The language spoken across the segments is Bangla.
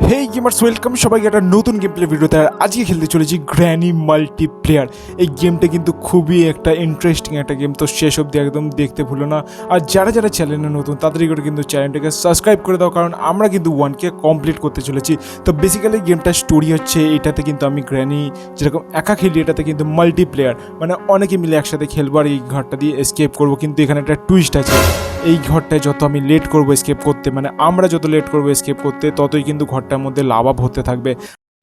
হেই গেমার্স ওয়েলকাম সবাইকে একটা নতুন গেম প্লে ভিডিওতে আর আজকে খেলতে চলেছি গ্র্যানি মাল্টিপ্লেয়ার এই গেমটা কিন্তু খুবই একটা ইন্টারেস্টিং একটা গেম তো শেষ অবধি একদম দেখতে ভুলো না। আর যারা যারা চ্যানেলে নতুন তাড়াতাড়ি করে কিন্তু চ্যানেলটাকে সাবস্ক্রাইব করে দাও, কারণ আমরা কিন্তু ওয়ানকে কমপ্লিট করতে চলেছি। তো বেসিক্যালি গেমটার স্টোরি হচ্ছে, এটাতে কিন্তু আমি গ্র্যানি যেরকম একা খেলি, এটাতে কিন্তু মাল্টিপ্লেয়ার মানে অনেকে মিলে একসাথে খেলব আর এই ঘরটা দিয়ে এসকেপ করব, কিন্তু এখানে একটা টুইস্ট আছে। এই ঘরটায় যত আমি লেট করব এসকেপ করতে মানে আমরা যত লেট করব এসকেপ করতে ততই কিন্তু ঘরটার মধ্যে লাভা ভরতে থাকবে।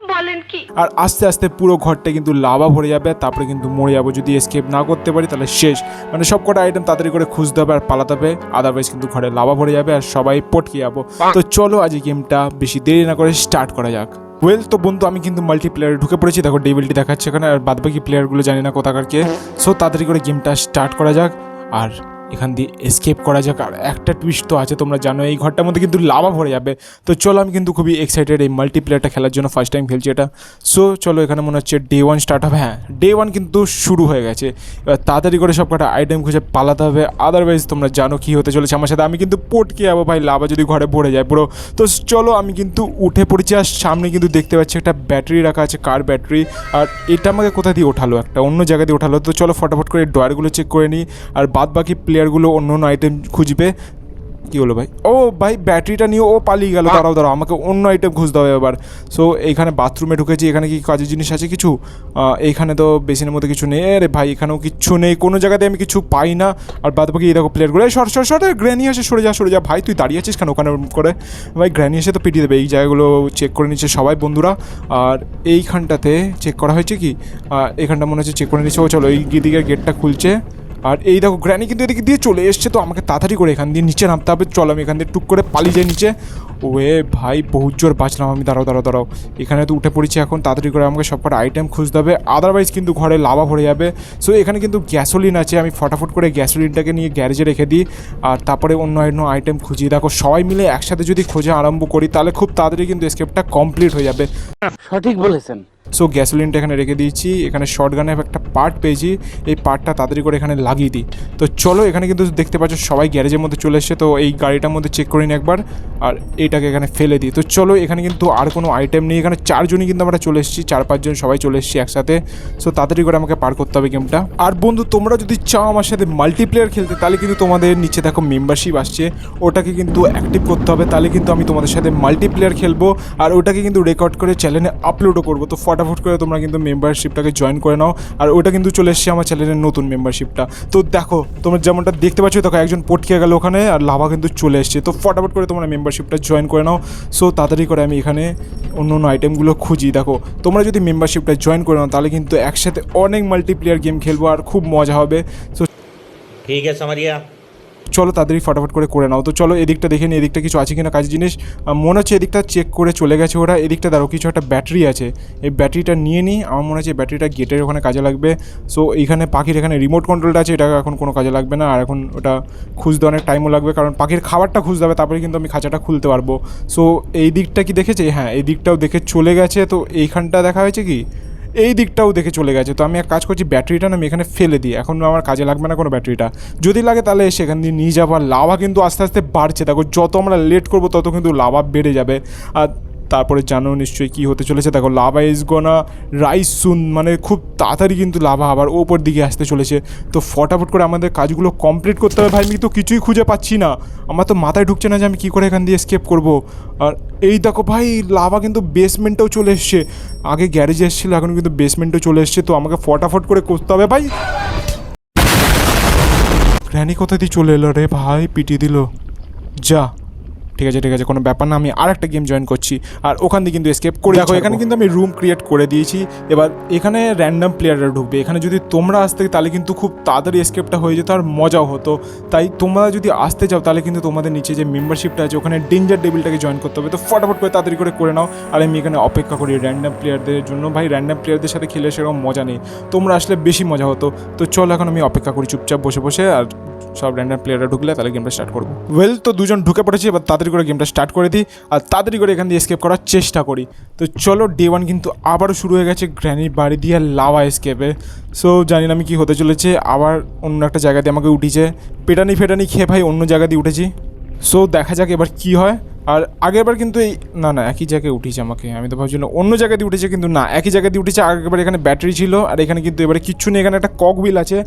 বলেন কি? আর আস্তে আস্তে পুরো ঘরটা কিন্তু লাভা ভরে যাবে তারপরে কিন্তু মরে যাব। যদি এসকেপ না করতে পারি তাহলে শেষ। মানে সব কটা আইটেম তাড়াতাড়ি করে খুঁজতে হবে আর পালাতে হবে। আদারওয়াইজ কিন্তু ঘরে লাভা ভরে যাবে আর সবাই পটকে যাব। তো চলো আজ এই গেমটা বেশি দেরি না করে স্টার্ট করা যাক। ওয়েল তো বন্ধু আমি কিন্তু মাল্টিপ্লেয়ারে ঢুকে পড়েছি। দেখো ডেবিলটি দেখাচ্ছে এখানে। আর বাদবাকি প্লেয়ারগুলো জানি না কোথাকার কে। সো তাড়াতাড়ি করে গেমটা স্টার্ট করা যাক। আর এখান দিয়ে এসকেপ করা যাক। আর একটা টুইস্ট তো আছে, তোমরা জানো, এই ঘরটার মধ্যে কিন্তু লাভা ভরে যাবে। তো চলো, আমি কিন্তু খুবই এক্সাইটেড এই মাল্টিপ্লেয়ারটা খেলার জন্য ফার্স্ট টাইম খেলছি এটা। সো চলো, এখানে মনে হচ্ছে ডে ওয়ান স্টার্ট হবে। হ্যাঁ ডে ওয়ান কিন্তু শুরু হয়ে গেছে। এবার তাড়াতাড়ি করে সব কটা আইটেম খুঁজে পালাতে হবে। আদারওয়াইজ তোমরা জানো কী হতে চলেছে আমার সাথে। আমি কিন্তু পটকে যাব ভাই, লাভা যদি ঘরে ভরে যায় পুরো। তো চলো, আমি কিন্তু উঠে পড়েছি আর সামনে কিন্তু দেখতে পাচ্ছি একটা ব্যাটারি রাখা আছে কার ব্যাটারি আর এটা আমাকে কোথা দিয়ে ওঠালো একটা? অন্য জায়গা দিয়ে ওঠালো। তো চলো, ফটাফট করে ডয়ারগুলো চেক করে নিই। আর বাদ বাকি প্লেয়ারগুলো অন্য অন্য আইটেম খুঁজবে। কি হলো ভাই? ও ভাই ব্যাটারিটা নিয়ে ও পালিয়ে গেল। দাঁড়াও দাঁড়াও আমাকে অন্য আইটেম খুঁজতে হবে এবার। সো এইখানে বাথরুমে ঢুকেছি এখানে কি কাজের জিনিস আছে কিছু? এইখানে তো বেসিনের মধ্যে কিছু নেই। আরে ভাই এখানেও কিচ্ছু নেই। কোনো জায়গাতে আমি কিছু পাই না। আর বাদ বাকি এই দেখো প্লেয়ারগুলো এই সর সর সর গ্র্যানি আসে সরে যা সরে যা। ভাই তুই দাঁড়িয়ে আছিস কেন ওখানে করে? ভাই গ্র্যানি এসে তো পিটিয়ে দেবে। এই জায়গাগুলো চেক করে নিচ্ছে সবাই বন্ধুরা। আর এইখানটাতে চেক করা হয়েছে কি? আহ, এইখানটা মনে হচ্ছে চেক করে নিচ্ছে। ও চলো এই দিকের গেটটা খুলছে। আর এই দেখো গ্র্যানি কিন্তু এদিকে দিয়ে চলে এসছে, তো আমাকে তাড়াতাড়ি করে এখান দিয়ে নিচে নামতে হবে। চলো আমি এখান দিয়ে টুক করে পালিয়ে যাই নিচে। ওয়ে ভাই, বহুত জোর বাঁচলাম আমি, দাঁড়াও দাঁড়াও দাঁড়াও। এখানে তো উঠে পড়েছি এখন, তাড়াতাড়ি করে আমাকে সব কটা আইটেম খুঁজতে হবে। আদারওয়াইজ কিন্তু ঘরে লাভা ভরে যাবে। সো এখানে কিন্তু গ্যাসোলিন আছে, আমি ফটাফট করে গ্যাসোলিনটাকে নিয়ে গ্যারেজে রেখে দিই। আর তারপরে অন্য অন্য আইটেম খুঁজি। দেখো, সবাই মিলে একসাথে যদি খোঁজা আরম্ভ করি, তাহলে খুব তাড়াতাড়ি কিন্তু স্কেপটা কমপ্লিট হয়ে যাবে। সঠিক বলেছেন। সো গ্যাসোলিনটা এখানে রেখে দিয়েছি। এখানে শর্ট গানের একটা পার্ট পেয়েছি। এই পার্টটা তাড়াতাড়ি করে এখানে লাগিয়ে দিই। তো চলো, এখানে কিন্তু দেখতে পাচ্ছ সবাই গ্যারেজের মধ্যে চলে এসছে। তো এই গাড়িটার মধ্যে চেক করে নিই একবার। আর এটাকে এখানে ফেলে দিই। তো চলো, এখানে কিন্তু আর কোনো আইটেম নেই। এখানে চারজনই কিন্তু আমরা চলে এসেছি। চার, পাঁচজন সবাই চলে এসেছি একসাথে। সো তাড়াতাড়ি করে আমাকে পার করতে হবে গেমটা। আর বন্ধু, তোমরা যদি চাও আমার সাথে মাল্টিপ্লেয়ার খেলতে, তাহলে কিন্তু তোমাদের নিচে দেখো মেম্বারশিপ আসছে। ওটাকে কিন্তু অ্যাক্টিভ করতে হবে। তাহলে কিন্তু আমি তোমাদের সাথে মাল্টিপ্লেয়ার খেলব। আর ওটাকে কিন্তু রেকর্ড করে চ্যানেলে আপলোডও করব। তো ফটাফট করে তোমরা কিন্তু মেম্বারশিপটাকে জয়েন করে নাও। আর ওটা কিন্তু চলে এসছে আমার চ্যানেলের নতুন মেম্বারশিপটা তো দেখো, তোমরা যেমনটা দেখতে পাচ্ছ, দেখো একজন পটকে গেল ওখানে আর লাভা কিন্তু চলে এসছে। তো ফটাফট করে তোমরা মেম্বারশিপটা জয়েন করে নাও। সো তাড়াতাড়ি করে আমি এখানে অন্য অন্য আইটেমগুলো খুঁজি। দেখো, তোমরা যদি মেম্বারশিপটা জয়েন করে নাও, তাহলে কিন্তু একসাথে অনেক মাল্টিপ্লেয়ার গেম খেলব আর খুব মজা হবে। সো ঠিক আছে মারিয়া। চলো তাড়াতাড়ি ফটাফট করে করে নাও। তো চলো এদিকটা দেখে নিই, এদিকটা কিছু আছে কিনা কাজের জিনিস। মনে হচ্ছে এদিকটা চেক করে চলে গেছে ওরা। এদিকটা দাঁড়ো কিছু একটা ব্যাটারি আছে। এই ব্যাটারিটা নিয়ে নিই। আমার মনে হচ্ছে ব্যাটারিটা গেটের ওখানে কাজে লাগবে। সো এইখানে পাখির এখানে রিমোট কন্ট্রোলটা আছে, এটা এখন কোনো কাজে লাগবে না। আর এখন ওটা খুঁজতে অনেক টাইমও লাগবে, কারণ পাখির খাবারটা খুঁজতে হবে, তারপরে কিন্তু আমি খাঁচাটা খুলতে পারব। সো এই দিকটা কি দেখেছে? হ্যাঁ এই দিকটাও দেখে চলে গেছে। তো এইখানটা দেখা হয়েছে কি? এই দিকটাও দেখে চলে গেছে। তো আমি এক কাজ করছি, ব্যাটারিটা আমি এখানে ফেলে দিই। এখন আমার কাজে লাগবে না কোনো ব্যাটারিটা। যদি লাগে তাহলে সেখান দিয়ে নিয়ে যাব। আর লাভা কিন্তু আস্তে আস্তে বাড়ছে। দেখো, যত আমরা লেট করব, তত কিন্তু লাভা বেড়ে যাবে। আর তারপরে জানো নিশ্চয়ই কী হতে চলেছে। দেখো, lava is gonna rise soon মানে খুব তাড়াতাড়ি কিন্তু লাভা আবার ওপর দিকে আসতে চলেছে। তো ফটাফট করে আমাদের কাজগুলো কমপ্লিট করতে হবে। ভাই, আমি তো কিছুই খুঁজে পাচ্ছি না। আমার তো মাথায় ঢুকছে না যে আমি কী করে এখান দিয়ে স্কেপ করব। আর এই দেখো ভাই, লাভা কিন্তু বেসমেন্টেও চলে এসছে। আগে গ্যারেজে এসেছিল, এখন কিন্তু বেসমেন্টেও চলে এসছে। তো আমাকে ফটাফট করে করতে হবে। ভাই! গ্র্যানি কোথা দিয়ে চলে এলো রে ভাই? পিটিয়ে দিল। যা। ঠিক আছে ঠিক আছে কোনো ব্যাপার না আমি আর একটা গেম জয়েন করছি। আর ওখান দিয়ে কিন্তু এসকেপ করে দেখো এখানে কিন্তু আমি রুম ক্রিয়েট করে দিয়েছি। এবার এখানে র্যান্ডাম প্লেয়াররা ঢুকবে। এখানে যদি তোমরা আসতে তাহলে কিন্তু খুব তাড়াতাড়ি এসকেপটা হয়ে যেত আর মজাও হতো। তাই তোমরা যদি আসতে চাও তাহলে কিন্তু তোমাদের নিচে যে মেম্বারশিপটা আছে ওখানে ডেঞ্জার ডেবিলটাকে জয়েন করতে হবে। তো ফটাফট করে তাড়াতাড়ি করে করে নাও। আর আমি এখানে অপেক্ষা করি র্যান্ডাম প্লেয়ারদের জন্য। ভাই র্যান্ডাম প্লেয়ারদের সাথে খেলে সেরকম মজা নেই। তোমরা আসলে বেশি মজা হতো। তো চলো এখন আমি অপেক্ষা করি চুপচাপ বসে বসে। আর সব র্যান্ডাম প্লেয়াররা ঢুকলে তাহলে গেমটা স্টার্ট করব। ওয়েল তো দুজন ঢুকে পড়েছি এবার তাড়াতাড়ি করে গেমটা স্টার্ট করে দিই আর তাড়াতাড়ি করে এখান দিয়ে স্কেপ করার চেষ্টা করি। তো চলো ডে ওয়ান কিন্তু আবারও শুরু হয়ে গেছে গ্র্যানির বাড়ি দিয়ে লাভা স্কেপে সো জানি না আমি কী হতে চলেছে, আবার অন্য একটা জায়গাতে আমাকে উঠিছে। পেটানি ফেটানি খেয়ে ভাই অন্য জায়গা দিয়ে উঠেছি। সো দেখা যাক এবার কি হয়। আর আগেরবার কিন্তু এই, না না, একই জায়গায় উঠেছে আমাকে। আমি তো ভাবছিলাম অন্য জায়গায় দিয়ে উঠেছে, কিন্তু না, একই জায়গায় দিয়ে উঠেছে, আগেরবার এখানে ব্যাটারি ছিল, আর এখানে কিন্তু এবারে কিচ্ছু নেই, এখানে একটা কক বিল আছে,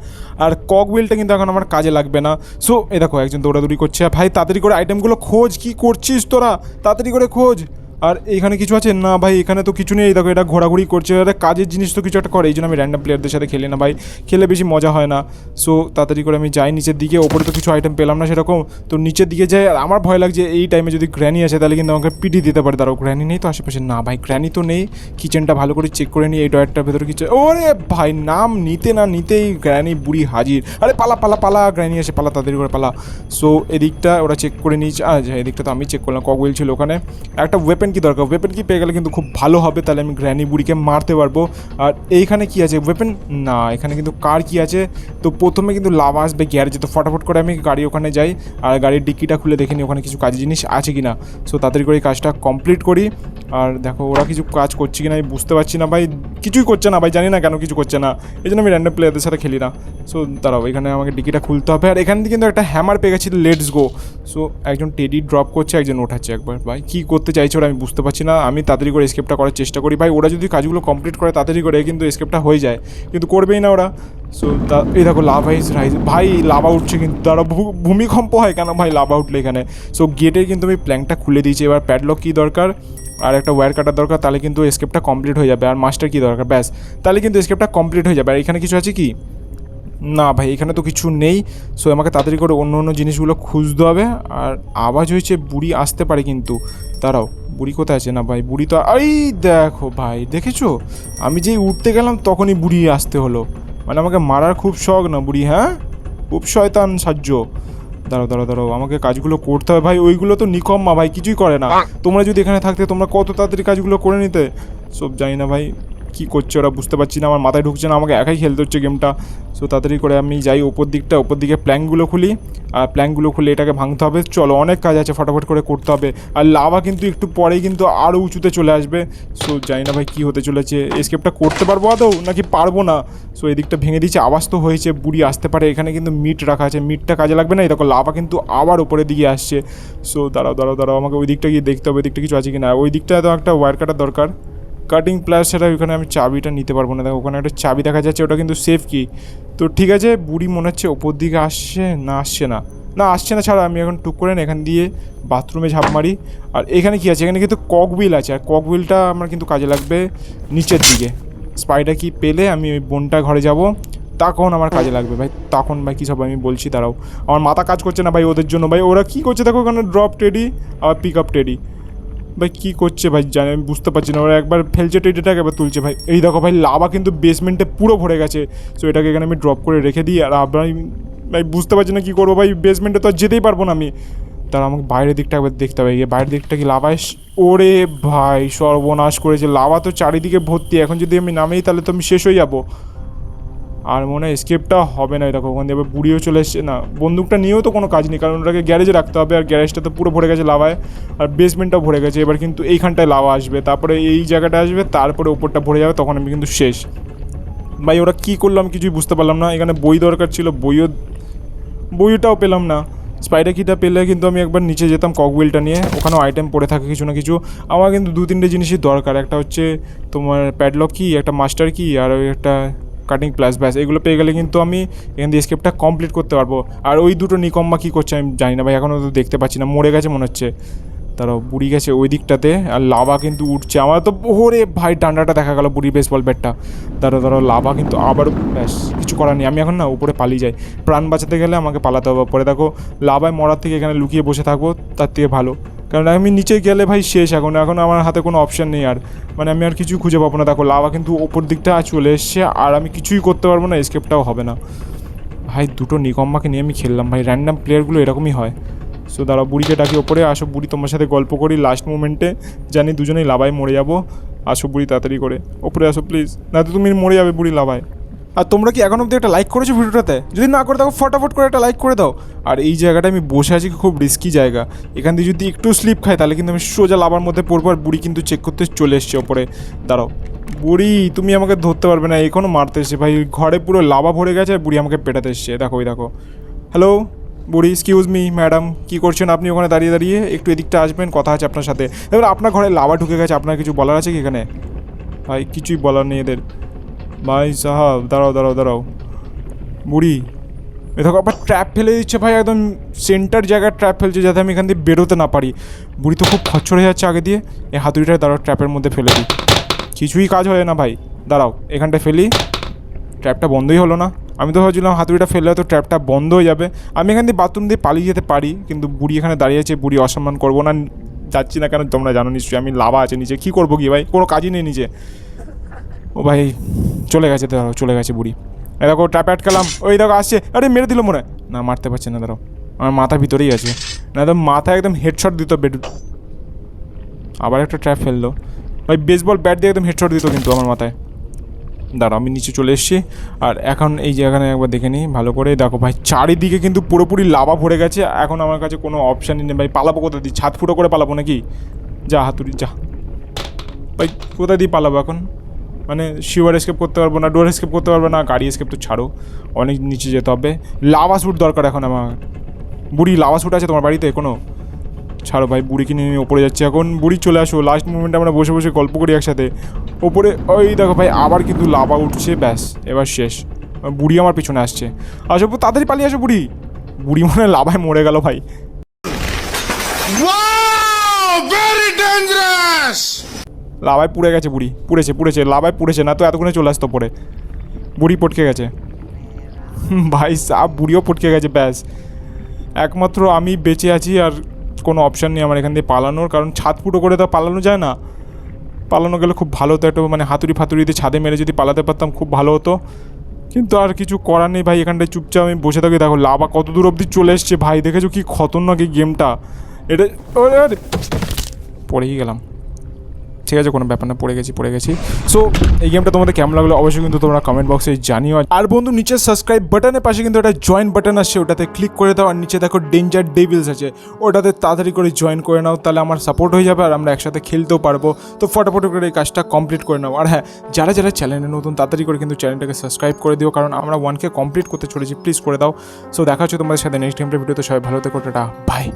আর কক বিলটা কিন্তু এখন আমার কাজে লাগবে না। সো এ দেখো, একজন দৌড়াদৌড়ি করছে, ভাই, তাড়াতাড়ি করে আইটেমগুলো খোঁজ, কি করছিস তোরা? তাড়াতাড়ি করে খোঁজ। আর এখানে কিছু আছে? না ভাই, এখানে তো কিছু নেই। দেখো, এটা ঘোরাঘুরি করছে। আরে, কাজের জিনিস তো কিছু একটা করে। এই জন্য আমি র্যান্ডাম প্লেয়ারদের সাথে খেলি না ভাই। খেলে বেশি মজা হয় না। সো তাড়াতাড়ি করে আমি যাই। নিচের দিকে, ওপরে তো কিছু আইটেম পেলাম না সেরকম। তো নিচের দিকে যাই। আর আমার ভয় লাগছে, এই টাইমে যদি গ্র্যানি আসে, তাহলে কিন্তু আমাকে পিটি দিতে পারে। তারাও গ্র্যানি নেই তো আশেপাশে? না ভাই গ্র্যানি তো নেই। কিচেনটা ভালো করে চেক করে নিই এই ডয়ারটার ভেতরে কিছু ওরে ভাই, নাম নিতে না নিতেই গ্র্যানি বুড়ি হাজির। আরে, পালা পালা পালা গ্র্যানি আসে। পালা, তাড়াতাড়ি করে পালা। সো এদিকটা ওরা চেক করে নিয়েছে। আচ্ছা এদিকটা তো আমি চেক করলাম। ককওয়েল ছিল ওখানে। একটা ওয়েপেন কি দরকার? ওয়েপেন কি পেয়ে গেলে কিন্তু খুব ভালো হবে, তাহলে আমি গ্র্যানি বুড়িকে মারতে পারব। আর এইখানে কি আছে? ওয়েপেন না, এখানে কিন্তু কার কি আছে? তো প্রথমে কিন্তু লাভ আসবে গ্যারেজে তো ফটাফট করে আমি গাড়ি ওখানে যাই। আর গাড়ির ডিক্কিটা খুলে দেখে নিই ওখানে কিছু কাজের জিনিস আছে কি না সো তাড়াতাড়ি করে কাজটা কমপ্লিট করি। আর দেখো, ওরা কিছু কাজ করছে কি না আমি বুঝতে পারছি না ভাই। কিছুই করছে না ভাই, জানি না কেন কিছু করছে না। এই জন্য আমি র্যান্ডম প্লেয়ারদের সাথে খেলি না। সো দাঁড়াও, এখানে আমাকে ডিকিটা খুলতে হবে। আর এখান থেকে কিন্তু একটা হ্যামার পেয়ে গেছি লেটস গো সো একজন টেডি ড্রপ করছে, একজন ওঠাচ্ছে একবার। ভাই, কী করতে চাইছে ওরা আমি বুঝতে পারছি না। আমি তাড়াতাড়ি করে স্কেপটা করার চেষ্টা করি। ভাই, ওরা যদি কাজগুলো কমপ্লিট করে তাড়াতাড়ি করে কিন্তু স্কেপটা হয়ে যায়। কিন্তু করবেই না ওরা। সো এই দেখো লাভা ইজ রাইজ ভাই লাভা উঠছে কিন্তু। তারা ভূমিকম্প হয় কেন ভাই লাভা উঠলে এখানে? সো গেটের কিন্তু আমি প্ল্যাঙ্কটা খুলে দিয়েছি। এবার প্যাডলক কী দরকার? আর একটা ওয়্যার কাটার দরকার, তাহলে কিন্তু স্কেপটা কমপ্লিট হয়ে যাবে। আর মাস্টার কী দরকার? ব্যাস। তাহলে কিন্তু স্কেপটা কমপ্লিট হয়ে যাবে। আর এখানে কিছু আছে কি? না ভাই, এখানে তো কিছু নেই। সো আমাকে তাড়াতাড়ি করে অন্য অন্য জিনিসগুলো খুঁজতে হবে। আর আওয়াজ হয়েছে, বুড়ি আসতে পারে কিন্তু। দাঁড়াও। বুড়ি কোথায় আছে? না ভাই বুড়ি তো এই দেখো ভাই দেখেছ? আমি যেই উঠতে গেলাম তখনই বুড়ি আসতে হলো। মানে আমাকে মারার খুব শখ না বুড়ি হ্যাঁ? খুব শয়তান সাহায্য। দাঁড়াও দাঁড়াও দাঁড়াও আমাকে কাজগুলো করতে হবে। ভাই ওইগুলো তো নিকম্মা ভাই কিছুই করে না। তোমরা যদি এখানে থাকতে তোমরা কত তাড়াতাড়ি কাজগুলো করে নিতে? সব জানি না ভাই। কী করছে ওরা বুঝতে পারছি না, আমার মাথায় ঢুকছে না, আমাকে একাই খেলতে হচ্ছে গেমটা সো তাড়াতাড়ি করে আমি যাই, ওপর দিকটা, ওপর দিকে প্ল্যাঙ্কগুলো খুলি। আর প্ল্যাঙ্কগুলো খুলে এটাকে ভাঙতে হবে। চলো, অনেক কাজ আছে, ফটাফট করে করতে হবে। আর লাভা কিন্তু একটু পরেই কিন্তু আরও উঁচুতে চলে আসবে। সো জানি না ভাই কী হতে চলেছে। এসকেপটা করতে পারব আদৌ, নাকি পারব না? সো এদিকটা ভেঙে দিয়েছে, আওয়াজ তো হয়েছে, বুড়ি আসতে পারে। এখানে কিন্তু মিট রাখা আছে মিটটা কাজে লাগবে না? এই দেখো লাভা কিন্তু আবার ওপরের দিকে আসছে। সো দাঁড়াও দাঁড়াও দাঁড়াও, আমাকে ওই দিকটা গিয়ে দেখতে হবে, ওই দিকটা কিছু আছে কি না ওই দিকটা তো একটা ওয়ার কাটার দরকার। কাটিং প্লাস সেটা ওখানে আমি চাবিটা নিতে পারব না। দেখো, ওখানে একটা চাবি দেখা যাচ্ছে, ওটা কিন্তু সেফ কি তো ঠিক আছে, বুড়ি মনে হচ্ছে ওপর দিকে আসছে, না আসছে না? না, আসছে না, ছাড়া, আমি এখন টুক করে এখান দিয়ে বাথরুমে ঝাঁপ মারি। আর এখানে কি আছে? এখানে কিন্তু কক হুইল আছে, আর কক হুইলটা আমার কিন্তু কাজে লাগবে নিচের দিকে। স্পাইডার কি পেলে আমি ওই বোনটা ঘরে যাব, তখন আমার কাজে লাগবে। ভাই, তখন ভাই, কী সব আমি বলছি তারাও আমার মাথা কাজ করছে না ভাই ওদের জন্য। ভাই, ওরা কী করছে দেখো, ওখানে ড্রপ টেডি আবার পিক আপ টেডি ভাই, কী করছে ভাই? জানি, আমি বুঝতে পারছি না। ওরা একবার ফেলছে টেডিটাকে একবার তুলছে ভাই। এই দেখো ভাই লাভা কিন্তু বেসমেন্টে পুরো ভরে গেছে। সো এটাকে এখানে আমি ড্রপ করে রেখে দিই। আর আমি- ভাই, বুঝতে পারছি না কী করব ভাই। বেসমেন্টে তো আর যেতেই পারব না আমি। তারা আমাকে বাইরের দিকটা একবার দেখতে হবে। গিয়ে বাইরের দিকটা কি লাভা ওরে ভাই, সর্বনাশ করেছে। লাভা তো চারিদিকে ভর্তি। এখন যদি আমি নামেই তাহলে তো আমি শেষ হয়ে যাব। আর মনে হয় স্কেপটা হবে না। এরকম ওখান দিয়ে বুড়িও চলে এসছে। না, বন্দুকটা নিয়েও তো কোনো কাজ নেই, কারণ ওটাকে গ্যারেজে রাখতে হবে, আর গ্যারেজটা তো পুরো ভরে গেছে লাভায়, আর বেসমেন্টটাও ভরে গেছে। এবার কিন্তু এইখানটায় লাভা আসবে। তারপরে এই জায়গাটা আসবে, তারপরে ওপরটা ভরে যাবে, তখন আমি কিন্তু শেষ। ভাই, ওরা কী করলাম কিছুই বুঝতে পারলাম না। এখানে বই দরকার ছিল, বইও, বইটাও পেলাম না। স্পাইডার কিটা পেলে কিন্তু আমি একবার নিচে যেতাম ককউইলটা নিয়ে। ওখানেও আইটেম পড়ে থাকে কিছু না কিছু। আমার কিন্তু দু তিনটে জিনিসই দরকার। একটা হচ্ছে তোমার প্যাডলক কি একটা মাস্টার কি আর একটা কাটিং প্লাস ব্যাস এগুলো পেয়ে গেলে কিন্তু আমি এখান দিয়ে স্কেপটা কমপ্লিট করতে পারব। আর ওই দুটো নিকম্বা কী করছে আমি জানি না ভাই, এখনও তো দেখতে পাচ্ছি না। মরে গেছে মনে হচ্ছে। তারাও বুড়ি গেছে ওই দিকটাতে, আর লাভা কিন্তু উঠছে। আমার তো ওরে ভাই, ডান্ডাটা দেখা গেল বুড়ি বেসবল ব্যাটটা তারা ধরো লাভা কিন্তু আবার ব্যাস, কিছু করার নেই। আমি এখন না উপরে পালিয়ে যাই। প্রাণ বাঁচাতে গেলে আমাকে পালাতে হবে। পরে দেখো, লাভায় মরার থেকে এখানে লুকিয়ে বসে থাকব, তার থেকে ভালো। কারণ আমি নিচে গেলে ভাই শেষ এখন এখন আমার হাতে কোনো অপশান নেই আর। মানে আমি আর কিছুই খুঁজে পাবো না। দেখো, লাভা কিন্তু ওপর দিকটা চলে এসছে আর আমি কিছুই করতে পারব না এসকেপটাও হবে না। ভাই, দুটো নিকম্মাকে নিয়ে আমি খেললাম। ভাই র্যান্ডাম প্লেয়ারগুলো এরকমই হয়। সো দাঁড়া বুড়িকে ডাকি ওপরে। আসো, বুড়ি, তোমার সাথে গল্প করি। লাস্ট মোমেন্টে জানি দুজনেই লাভায় মরে যাব। আসো, বুড়ি, তাড়াতাড়ি করে। ওপরে আসো প্লিজ না, তো তুমি মরে যাবে, বুড়ি, লাভায়। আর তোমরা কি এখন অব্দি একটা লাইক করেছ ভিডিওটাতে? যদি না করে দাও ফটাফট করে একটা লাইক করে দাও। আর এই জায়গাটা আমি বসে আছি, খুব রিস্কি জায়গা। এখান দিয়ে যদি একটু স্লিপ খাই, তাহলে কিন্তু আমি সোজা লাভার মধ্যে পড়ব আর বুড়ি কিন্তু চেক করতে চলে এসছে ওপরে। দাঁড়াও। বুড়ি, তুমি আমাকে ধরতে পারবে না এখনও মারতে এসছে ভাই। ঘরে পুরো লাভা ভরে গেছে আর বুড়ি আমাকে পেটাতে এসছে। দেখো ওই দেখো। হ্যালো বুড়ি এক্সকিউজ মি ম্যাডাম কী করছেন আপনি ওখানে দাঁড়িয়ে দাঁড়িয়ে? একটু এদিকটা আসবেন, কথা আছে আপনার সাথে। এবার আপনার ঘরে লাভা ঢুকে গেছে, আপনার কিছু বলার আছে কি এখানে? ভাই, কিছুই বলার নেই এদের। ভাই সাহাব, দাঁড়াও দাঁড়াও দাঁড়াও। বুড়ি, এ দেখো আবার ট্র্যাপ ফেলে দিচ্ছে ভাই, একদম সেন্টার জায়গায় ট্র্যাপ ফেলছে যাতে আমি এখান দিয়ে বেরোতে না পারি। বুড়ি তো খুব খচ্চর হয়ে যাচ্ছে আগে দিয়ে। এই হাতুড়িটা দাঁড়াও ট্র্যাপের মধ্যে ফেলে দিই। কিছুই কাজ হয় না ভাই। দাঁড়াও এখানটায় ফেলি। ট্র্যাপটা বন্ধই হলো না। আমি তো ভাবছিলাম হাতুড়িটা ফেললে হয়তো ট্র্যাপটা বন্ধ হয়ে যাবে। আমি এখান দিয়ে বাথরুম দিয়ে পালিয়ে যেতে পারি, কিন্তু বুড়ি এখানে দাঁড়িয়ে আছে, বুড়ি অসম্মান করব না। যাচ্ছি না কেন তোমরা জানো নিশ্চয়ই, আমি লাভা আছে নিচে। কী করব কি ভাই? কোনো কাজই নেই নিচে। ও ভাই চলে গেছে দাঁড়াও চলে গেছে বুড়ি। এ দেখো ট্র্যাপ আটকালাম ওই দেখো, আসছে। আরে, মেরে দিল মনে না, মারতে পারছে না দাঁড়াও আমার মাথা ভিতরেই আছে। না একদম মাথা একদম হেডশট দিত বেড আবার একটা ট্র্যাপ ফেলল। ভাই বেসবল ব্যাট দিয়ে একদম হেডশট দিত কিন্তু আমার মাথায়। দাঁড়াও, আমি নিচে চলে এসেছি। আর এখন এই জায়গায় একবার দেখে নিই, ভালো করে। দেখো ভাই, চারিদিকে কিন্তু পুরোপুরি লাভা ভরে গেছে। এখন আমার কাছে কোনো অপশানই নেই। ভাই, পালাবো কোথায় দিই ছাদ ফুটো করে পালাবো নাকি? যা, হাতুড়ি, যা। ভাই কোথায় দিয়ে পালাবো এখন? মানে শিওর এসকেপ করতে পারব না ডোর এসকেপ করতে পারব না, গাড়ি এসকেপ তো ছাড়ো। অনেক নিচে যেতে হবে। লাভা স্যুট দরকার এখন আমার। বুড়ি লাভা স্যুট আছে তোমার বাড়িতে কোনো ছাড়ো ভাই, বুড়ি বুড়িকে নিয়ে ওপরে যাচ্ছি। এখন বুড়ি চলে আসো লাস্ট মুমেন্টে আমরা বসে বসে গল্প করি একসাথে। ওপরে, ওই দেখো ভাই, আবার কিন্তু লাভা উঠছে, ব্যাস, এবার শেষ। বুড়ি আমার পিছনে আসছে। আসো তাড়াতাড়ি পালিয়ে আসো বুড়ি। বুড়ি মনে লাভায় মরে গেল ভাই! Very dangerous! লাভায় পুড়ে গেছে বুড়ি, পুড়েছে পুড়েছে, লাভায় পুড়েছে, না তো এতক্ষণে চলে আসতো পরে। বুড়ি পটকে গেছে। ভাই সাপ বুড়িও পটকে গেছে, ব্যাস। একমাত্র আমি বেঁচে আছি আর কোনো অপশান নেই আমার এখান দিয়ে পালানোর, কারণ ছাদ ফুটো করে তো পালানো যায় না। পালানো গেলে খুব ভালো হতো, একটু মানে হাতুড়ি ফাতুড়িতে ছাদে মেরে যদি পালাতে পারতাম খুব ভালো হতো। কিন্তু আর কিছু করার নেই ভাই, এখানটায় চুপচাপ আমি বসে থাকি। দেখো, লাভা কত দূর অবধি চলে এসছে ভাই, দেখেছ কি খতরনাক এই গেমটা এটা। পড়েই গেলাম। ঠিক আছে, কোনো ব্যাপার না, পড়ে গেছি পড়ে গেছি। সো এই গেমটা তোমাদের কেমন লাগল অবশ্যই কিন্তু তোমরা কমেন্ট বক্সে জানিও। আর বন্ধু, নিচে সাবস্ক্রাইব বাটনের পাশে কিন্তু একটা জয়েন বাটন আছে ওটাতে ক্লিক করে দাও, আর নিচে দেখো ডেঞ্জার ডেভিলস আছে, ওটাতে তাড়াতাড়ি করে জয়েন করে নাও, তাহলে আমার সাপোর্ট হয়ে যাবে, আর আমরা একসাথে খেলতেও পারব। তো ফটাফট করে এই কাজটা কমপ্লিট করে নাও। আর হ্যাঁ যারা যারা চ্যানেলে নতুন, তাড়াতাড়ি করে কিন্তু চ্যানেলটাকে সাবস্ক্রাইব করে দিও, কারণ আমরা ওয়ানকে কমপ্লিট করতে চলেছি প্লিজ করে দাও। সো দেখা হচ্ছে তোমাদের সাথে নেক্সট গেমটা ভিডিওতে সবাই ভালো থেকো, টাটা বাই